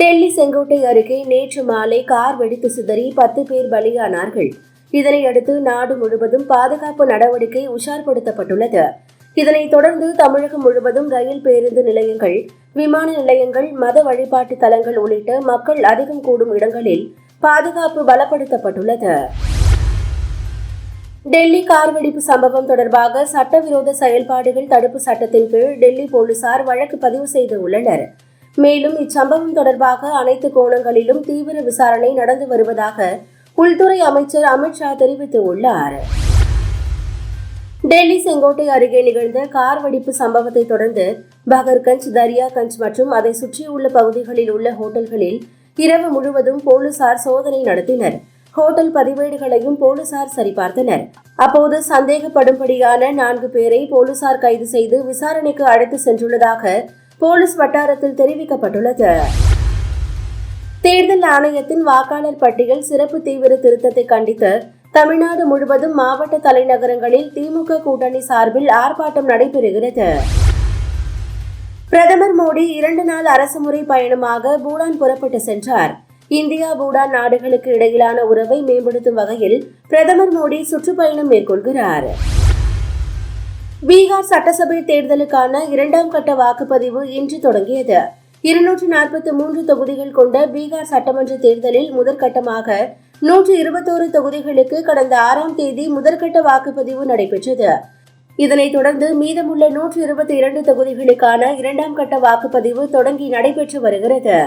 டெல்லி செங்கோட்டை அருகே நேற்று மாலை கார் வெடித்து சிதறி பத்து பேர் பலியானார்கள். இதனையடுத்து நாடு முழுவதும் பாதுகாப்பு நடவடிக்கை உஷார்படுத்தப்பட்டுள்ளது. இதனைத் தொடர்ந்து தமிழகம் முழுவதும் ரயில் பேருந்து நிலையங்கள் விமான நிலையங்கள் மத வழிபாட்டு தலங்கள் உள்ளிட்ட மக்கள் அதிகம் கூடும் இடங்களில் பாதுகாப்பு பலப்படுத்தப்பட்டுள்ளது. டெல்லி கார் வெடிப்பு சம்பவம் தொடர்பாக சட்டவிரோத செயல்பாடுகள் தடுப்பு சட்டத்தின் கீழ் டெல்லி போலீசார் வழக்கு பதிவு செய்துள்ளனர். மேலும் இச்சம்பவம் தொடர்பாக அனைத்து கோணங்களிலும் தீவிர விசாரணை நடந்து வருவதாக உள்துறை அமைச்சர் அமித்ஷா தெரிவித்துள்ளார். டெல்லி செங்கோட்டை அருகே நிகழ்ந்த கார் வெடிப்பு சம்பவத்தை தொடர்ந்து பகர்கஞ்ச் தரியாகஞ்ச் மற்றும் அதை சுற்றியுள்ள பகுதிகளில் உள்ள ஹோட்டல்களில் இரவு முழுவதும் போலீசார் சோதனை நடத்தினர். ஹோட்டல் பதிவேடுகளையும் போலீசார் சரிபார்த்தனர். அப்போது சந்தேகப்படும்படியான நான்கு பேரை போலீசார் கைது செய்து விசாரணைக்கு அழைத்து சென்றுள்ளதாக போலீஸ் வட்டாரத்தில் தெரிவிக்கப்பட்டுள்ளது. தேர்தல் ஆணையத்தின் வாக்காளர் பட்டியல் சிறப்பு தீவிர திருத்தத்தை கண்டித்து தமிழ்நாடு முழுவதும் மாவட்ட தலைநகரங்களில் திமுக கூட்டணி சார்பில் ஆர்ப்பாட்டம் நடைபெறுகிறது. பிரதமர் மோடி இரண்டு நாள் அரசுமுறை பயணமாக பூடான் புறப்பட்டு சென்றார். இந்தியா பூடான் நாடுகளுக்கு இடையிலான உறவை மேம்படுத்தும் வகையில் பிரதமர் மோடி சுற்றுப்பயணம் மேற்கொள்கிறார். பீகார் சட்டசபை தேர்தலுக்கான இரண்டாம் கட்ட வாக்குப்பதிவு இன்று தொடங்கியது. இருநூற்று நாற்பத்தி மூன்று தொகுதிகள் கொண்ட பீகார் சட்டமன்ற தேர்தலில் முதற்கட்டமாக நூற்று இருபத்தோரு தொகுதிகளுக்கு கடந்த ஆறாம் தேதி முதற்கட்ட வாக்குப்பதிவு நடைபெற்றது. இதனைத் தொடர்ந்து மீதமுள்ள நூற்று இருபத்தி இரண்டு தொகுதிகளுக்கான இரண்டாம் கட்ட வாக்குப்பதிவு தொடங்கி நடைபெற்று வருகிறது.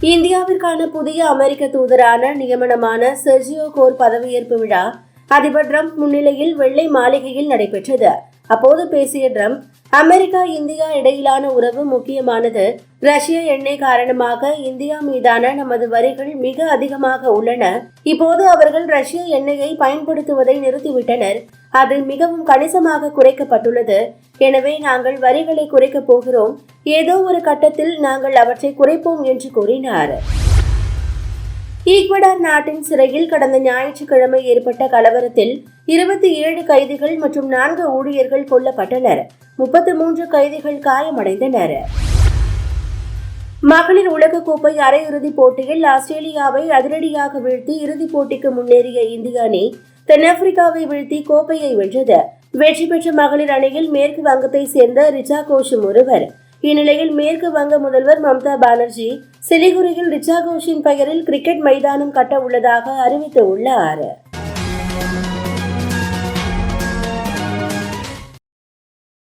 இந்தியாவிற்கான புதிய அமெரிக்க தூதரான நியமனமான செர்ஜியோ கோர் பதவியேற்பு விழா அதிபர் ட்ரம்ப் முன்னிலையில் வெள்ளை மாளிகையில் நடைபெற்றது. அப்போது பேசிய ட்ரம்ப் அமெரிக்கா இந்தியா இடையிலான உறவு முக்கியமானது. ரஷ்ய எண்ணெய் காரணமாக இந்தியா மீதான நமது வரிகள் மிக அதிகமாக உள்ளன. இப்போது அவர்கள் ரஷ்ய எண்ணெயை பயன்படுத்துவதை நிறுத்திவிட்டனர். அது மிகவும் கணிசமாக குறைக்கப்பட்டுள்ளது. எனவே நாங்கள் வரிகளை குறைக்கப் போகிறோம். ஏதோ ஒரு கட்டத்தில் நாங்கள் அவற்றை குறைப்போம் என்று கூறினார். ஈக்வடார் நாட்டின் சிறையில் கடந்த ஞாயிற்றுக்கிழமை ஏற்பட்ட கலவரத்தில் இருபத்தி ஏழு கைதிகள் மற்றும் நான்கு ஊழியர்கள் கொல்லப்பட்டனர். முப்பத்தி மூன்று கைதிகள் காயமடைந்தனர். மகளிர் உலகக்கோப்பை அரையிறுதிப் போட்டியில் ஆஸ்திரேலியாவை அதிரடியாக வீழ்த்தி இறுதிப் போட்டிக்கு முன்னேறிய இந்திய அணி தென்னாப்பிரிக்காவை வீழ்த்தி கோப்பையை வென்றது. வெற்றி பெற்ற மகளிர் அணியில் மேற்கு வங்கத்தை சேர்ந்த ரிச்சா கோஷும் ஒருவர். இந்நிலையில் மேற்கு வங்க முதல்வர் மம்தா பானர்ஜி சிலிகுரியில் ரிச்சா கோஷின் பெயரில் கிரிக்கெட் மைதானம் கட்ட உள்ளதாக அறிவித்துள்ளார்.